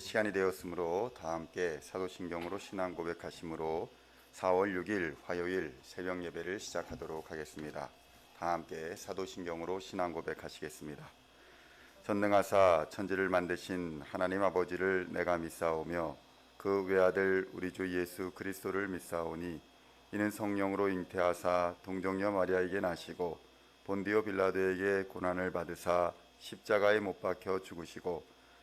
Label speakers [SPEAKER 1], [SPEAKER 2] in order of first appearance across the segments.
[SPEAKER 1] 시간이 되었으므로 다 함께 사도신경으로 신앙 고백하심으로 4월 6일 화요일 새벽 예배를 시작하도록 하겠습니다. 다 함께 사도신경으로 신앙 고백하시겠습니다. 전능하사 천지를 만드신 하나님 아버지를 내가 믿사오며 그 외아들 우리 주 예수 그리스도를 믿사오니 이는 성령으로 잉태하사 동정녀 마리아에게 나시고 본디오 빌라도에게 고난을 받으사 십자가에 못 박혀 죽으시고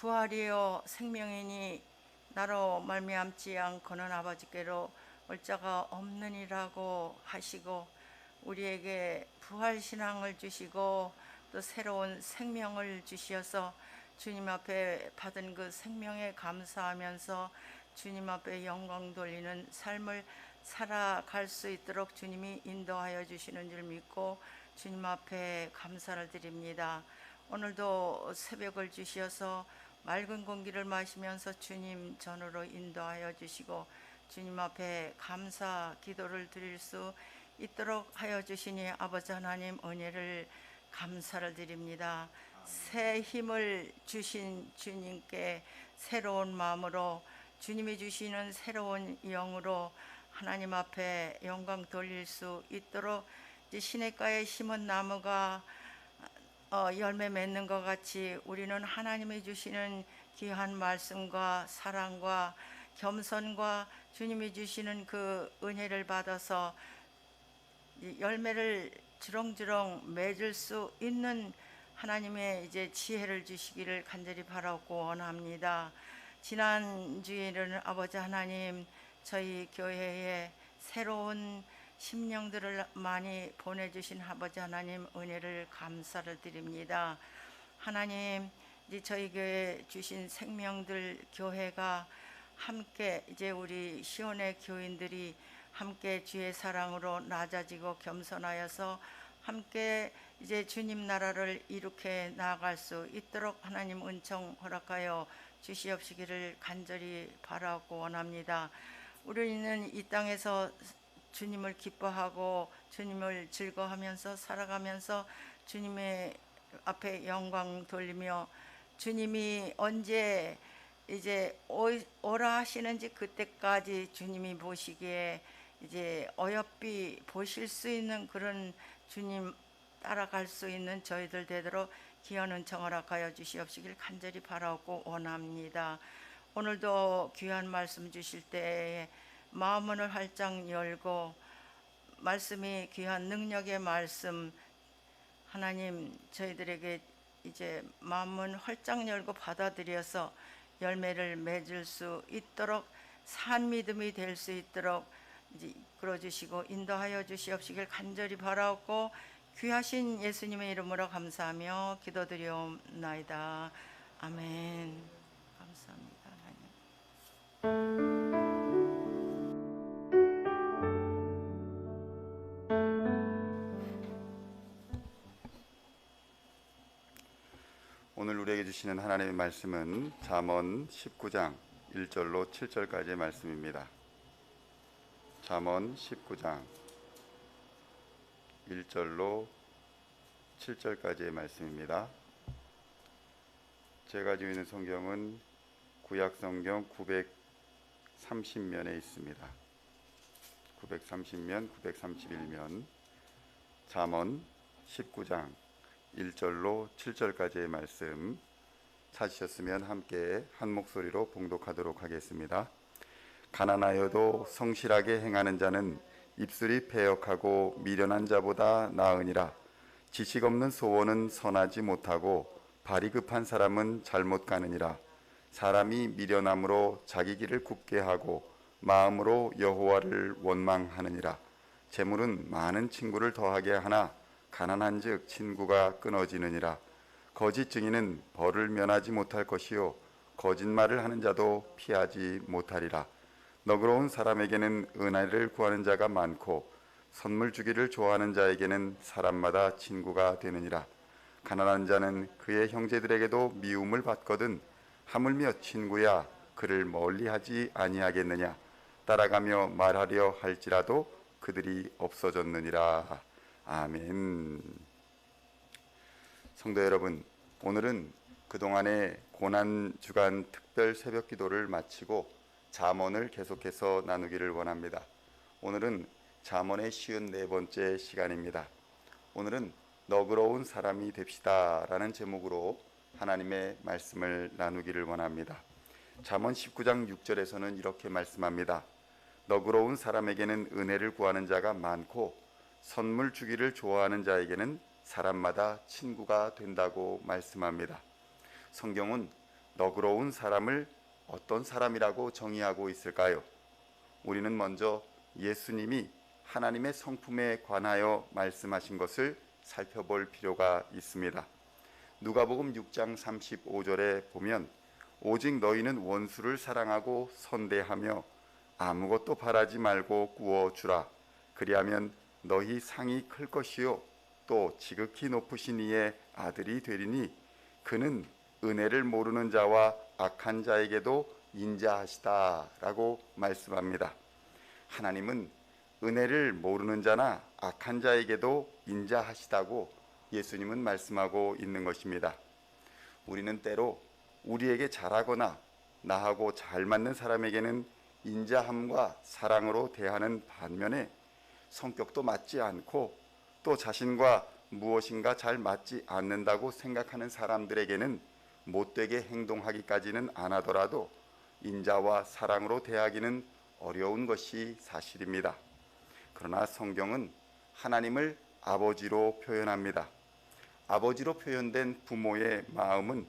[SPEAKER 2] 부활이요 생명이니 나로 말미암지 않고는 아버지께로 올 자가 없느니라고 하시고 우리에게 부활 신앙을 주시고 또 새로운 생명을 주시어서 주님 앞에 받은 그 생명에 감사하면서 주님 앞에 영광 돌리는 삶을 살아갈 수 있도록 주님이 인도하여 주시는 줄 믿고 주님 앞에 감사를 드립니다. 오늘도 새벽을 주시어서 맑은 공기를 마시면서 주님 전으로 인도하여 주시고 주님 앞에 감사 기도를 드릴 수 있도록 하여 주시니 아버지 하나님 은혜를 감사를 드립니다. 새 힘을 주신 주님께 새로운 마음으로 주님이 주시는 새로운 영으로 하나님 앞에 영광 돌릴 수 있도록 시냇가에 심은 나무가 어, 열매 맺는 것 같이 우리는 하나님이 주시는 귀한 말씀과 사랑과 겸손과 주님이 주시는 그 은혜를 받아서 이 열매를 주렁주렁 맺을 수 있는 하나님의 이제 지혜를 주시기를 간절히 바라고 원합니다. 지난 주일은 아버지 하나님 저희 교회에 새로운 심령들을 많이 보내주신 아버지 하나님 은혜를 감사를 드립니다. 하나님 이제 저희 교회 주신 생명들 교회가 함께 이제 우리 시온의 교인들이 함께 주의 사랑으로 낮아지고 겸손하여서 함께 이제 주님 나라를 이룩해 나아갈 수 있도록 하나님 은총 허락하여 주시옵시기를 간절히 바라고 원합니다. 우리는 이 땅에서 주님을 기뻐하고 주님을 즐거워하면서 살아가면서 주님의 앞에 영광 돌리며 주님이 언제 이제 오- 오라 하시는지 그때까지 주님이 보시기에 이제 어여삐 보실 수 있는 그런 주님 따라갈 수 있는 저희들 되도록 기원 은총 허락하여 주시옵시길 간절히 바라고 원합니다. 오늘도 귀한 말씀 주실 때에 마음문을 활짝 열고 말씀이 귀한 능력의 말씀 하나님 저희들에게 이제 마음문 활짝 열고 받아들여서 열매를 맺을 수 있도록 산 믿음이 될 수 있도록 이제 이끌어 주시고 인도하여 주시옵시길 간절히 바라고 귀하신 예수님의 이름으로 감사하며 기도드리옵나이다. 아멘.
[SPEAKER 1] 우리에게 주시는 하나님의 말씀은 잠언 19장 1절로 7절까지의 말씀입니다. 잠언 19장 1절로 7절까지의 말씀입니다. 제가 가지고 있는 성경은 구약 성경 930면에 있습니다. 930면, 931면 잠언 19장 1절로 7절까지의 말씀 찾으셨으면 함께 한 목소리로 봉독하도록 하겠습니다. 가난하여도 성실하게 행하는 자는 입술이 패역하고 미련한 자보다 나으니라. 지식 없는 소원은 선하지 못하고 발이 급한 사람은 잘못 가느니라. 사람이 미련함으로 자기 길을 굽게 하고 마음으로 여호와를 원망하느니라. 재물은 많은 친구를 더하게 하나 가난한즉 친구가 끊어지느니라 거짓 증인은 벌을 면하지 못할 것이요 거짓말을 하는 자도 피하지 못하리라. 너그러운 사람에게는 은혜를 구하는 자가 많고 선물 주기를 좋아하는 자에게는 사람마다 친구가 되느니라. 가난한 자는 그의 형제들에게도 미움을 받거든 하물며 친구야 그를 멀리하지 아니하겠느냐? 따라가며 말하려 할지라도 그들이 없어졌느니라. 아멘. 성도 여러분 오늘은 그동안의 고난 주간 특별 새벽 기도를 마치고 잠언을 계속해서 나누기를 원합니다 오늘은 잠언의 쉬운 네 번째 시간입니다 오늘은 너그러운 사람이 됩시다라는 제목으로 하나님의 말씀을 나누기를 원합니다. 잠언 19장 6절에서는 이렇게 말씀합니다. 너그러운 사람에게는 은혜를 구하는 자가 많고 선물 주기를 좋아하는 자에게는 사람마다 친구가 된다고 말씀합니다. 성경은 너그러운 사람을 어떤 사람이라고 정의하고 있을까요? 우리는 먼저 예수님이 하나님의 성품에 관하여 말씀하신 것을 살펴볼 필요가 있습니다. 누가복음 6장 35절에 보면 오직 너희는 원수를 사랑하고 선대하며 아무것도 바라지 말고 구워 주라 그리하면 너희 상이 클 것이요 또 지극히 높으신 이의 아들이 되리니 그는 은혜를 모르는 자와 악한 자에게도 인자하시다라고 말씀합니다. 하나님은 은혜를 모르는 자나 악한 자에게도 인자하시다고 예수님은 말씀하고 있는 것입니다. 우리는 때로 우리에게 잘하거나 나하고 잘 맞는 사람에게는 인자함과 사랑으로 대하는 반면에 성격도 맞지 않고 또 자신과 무엇인가 잘 맞지 않는다고 생각하는 사람들에게는 못되게 행동하기까지는 안 하더라도 인자와 사랑으로 대하기는 어려운 것이 사실입니다. 그러나 성경은 하나님을 아버지로 표현합니다. 아버지로 표현된 부모의 마음은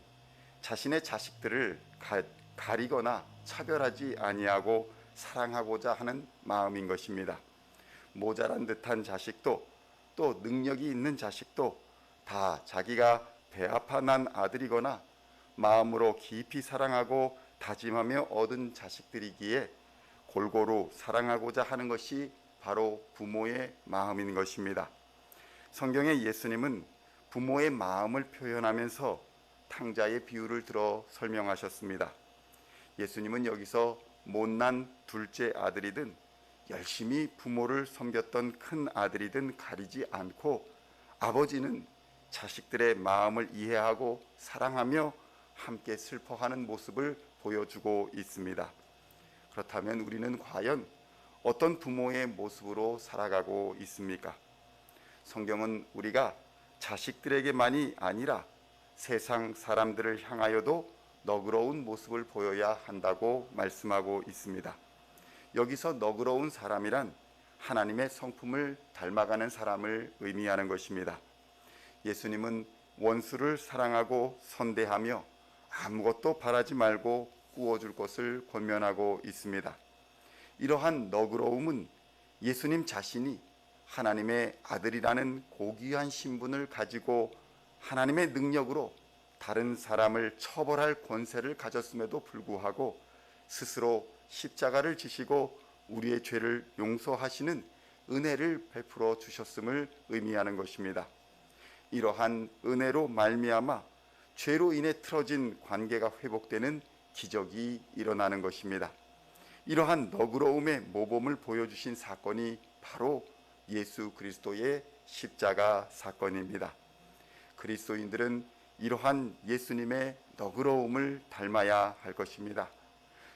[SPEAKER 1] 자신의 자식들을 가, 가리거나 차별하지 아니하고 사랑하고자 하는 마음인 것입니다. 모자란 듯한 자식도 또 능력이 있는 자식도 다 자기가 배아파 난 아들이거나 마음으로 깊이 사랑하고 다짐하며 얻은 자식들이기에 골고루 사랑하고자 하는 것이 바로 부모의 마음인 것입니다. 성경의 예수님은 부모의 마음을 표현하면서 탕자의 비유를 들어 설명하셨습니다. 예수님은 여기서 못난 둘째 아들이든 열심히 부모를 섬겼던 큰 아들이든 가리지 않고 아버지는 자식들의 마음을 이해하고 사랑하며 함께 슬퍼하는 모습을 보여주고 있습니다. 그렇다면 우리는 과연 어떤 부모의 모습으로 살아가고 있습니까? 성경은 우리가 자식들에게만이 아니라 세상 사람들을 향하여도 너그러운 모습을 보여야 한다고 말씀하고 있습니다. 여기서 너그러운 사람이란 하나님의 성품을 닮아가는 사람을 의미하는 것입니다. 예수님은 원수를 사랑하고 선대하며 아무것도 바라지 말고 구워줄 것을 권면하고 있습니다. 이러한 너그러움은 예수님 자신이 하나님의 아들이라는 고귀한 신분을 가지고 하나님의 능력으로 다른 사람을 처벌할 권세를 가졌음에도 불구하고 스스로 십자가를 지시고 우리의 죄를 용서하시는 은혜를 베풀어 주셨음을 의미하는 것입니다. 이러한 은혜로 말미암아 죄로 인해 틀어진 관계가 회복되는 기적이 일어나는 것입니다. 이러한 너그러움의 모범을 보여주신 사건이 바로 예수 그리스도의 십자가 사건입니다. 그리스도인들은 이러한 예수님의 너그러움을 닮아야 할 것입니다.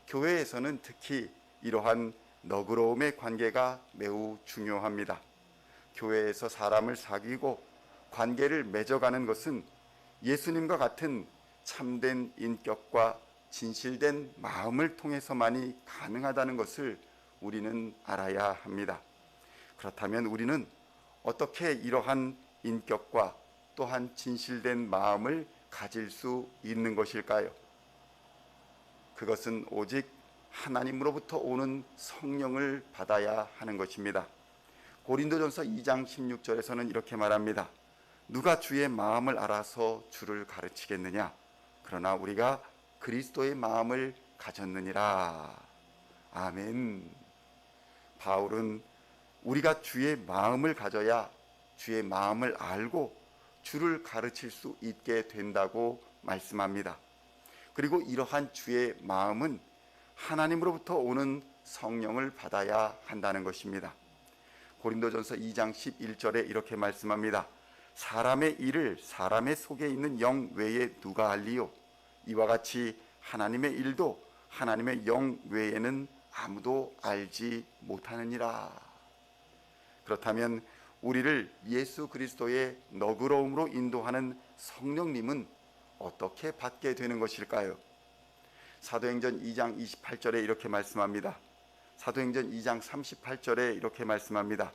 [SPEAKER 1] 교회에서는 특히 이러한 너그러움의 관계가 매우 중요합니다. 교회에서 사람을 사귀고 관계를 맺어가는 것은 예수님과 같은 참된 인격과 진실된 마음을 통해서만이 가능하다는 것을 우리는 알아야 합니다. 그렇다면 우리는 어떻게 이러한 인격과 또한 진실된 마음을 가질 수 있는 것일까요? 그것은 오직 하나님으로부터 오는 성령을 받아야 하는 것입니다. 고린도전서 2장 16절에서는 이렇게 말합니다. 누가 주의 마음을 알아서 주를 가르치겠느냐? 그러나 우리가 그리스도의 마음을 가졌느니라. 아멘. 바울은 우리가 주의 마음을 가져야 주의 마음을 알고 주를 가르칠 수 있게 된다고 말씀합니다. 그리고 이러한 주의 마음은 하나님으로부터 오는 성령을 받아야 한다는 것입니다. 고린도전서 2장 11절에 이렇게 말씀합니다. 사람의 일을 사람의 속에 있는 영 외에 누가 알리요? 이와 같이 하나님의 일도 하나님의 영 외에는 아무도 알지 못하느니라. 그렇다면 우리를 예수 그리스도의 너그러움으로 인도하는 성령님은 어떻게 받게 되는 것일까요? 사도행전 2장 28절에 이렇게 말씀합니다. 사도행전 2장 38절에 이렇게 말씀합니다.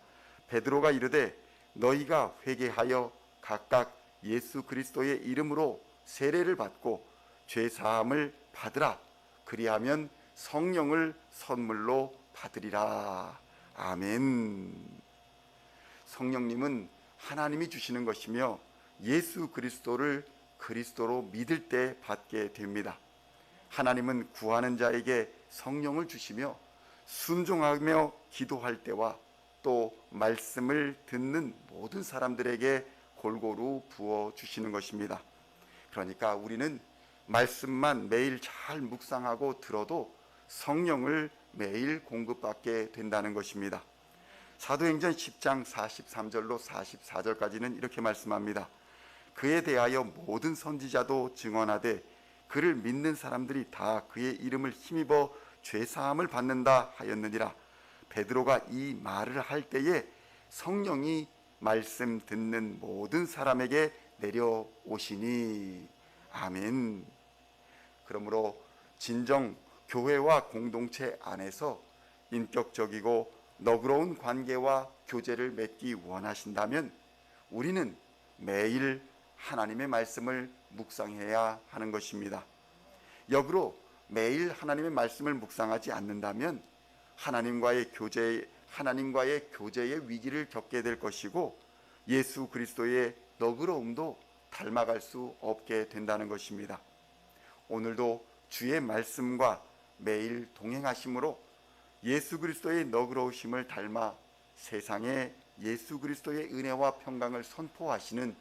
[SPEAKER 1] 베드로가 이르되 너희가 회개하여 각각 예수 그리스도의 이름으로 세례를 받고 죄 사함을 받으라. 그리하면 성령을 선물로 받으리라. 아멘. 성령님은 하나님이 주시는 것이며 예수 그리스도를 그리스도로 믿을 때 받게 됩니다. 하나님은 구하는 자에게 성령을 주시며 순종하며 기도할 때와 또 말씀을 듣는 모든 사람들에게 골고루 부어 주시는 것입니다. 그러니까 우리는 말씀만 매일 잘 묵상하고 들어도 성령을 매일 공급받게 된다는 것입니다. 사도행전 10장 43절로 44절까지는 이렇게 말씀합니다. 그에 대하여 모든 선지자도 증언하되 그를 믿는 사람들이 다 그의 이름을 힘입어 죄 사함을 받는다 하였느니라. 베드로가 이 말을 할 때에 성령이 말씀 듣는 모든 사람에게 내려오시니 아멘. 그러므로 진정 교회와 공동체 안에서 인격적이고 너그러운 관계와 교제를 맺기 원하신다면 우리는 매일 하나님의 말씀을 묵상해야 하는 것입니다. 역으로 매일 하나님의 말씀을 묵상하지 않는다면 하나님과의 교제 하나님과의 교제의 위기를 겪게 될 것이고 예수 그리스도의 너그러움도 닮아갈 수 없게 된다는 것입니다. 오늘도 주의 말씀과 매일 동행하심으로 예수 그리스도의 너그러우심을 닮아 세상에 예수 그리스도의 은혜와 평강을 선포하시는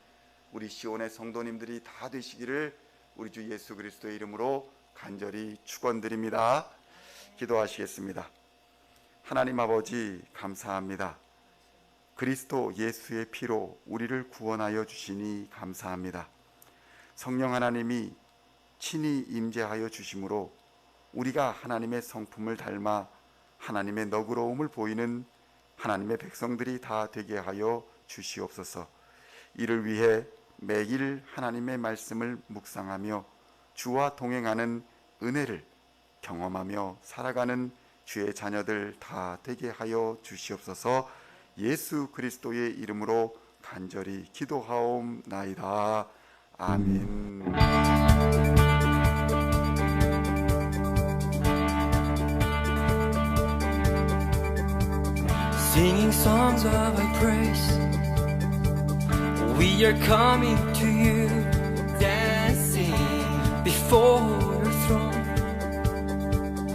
[SPEAKER 1] 우리 시온의 성도님들이 다 되시기를 우리 주 예수 그리스도의 이름으로 간절히 축원드립니다. 기도하시겠습니다. 하나님 아버지 감사합니다. 그리스도 예수의 피로 우리를 구원하여 주시니 감사합니다. 성령 하나님이 친히 임재하여 주심으로 우리가 하나님의 성품을 닮아 하나님의 너그러움을 보이는 하나님의 백성들이 다 되게 하여 주시옵소서. 이를 위해 매일 하나님의 말씀을 묵상하며 주와 동행하는 은혜를 경험하며 살아가는 주의 자녀들 다 되게 하여 주시옵소서. 예수 그리스도의 이름으로 간절히 기도하옵나이다. 아멘.
[SPEAKER 3] Singing songs of thy praise. We are coming to you, dancing before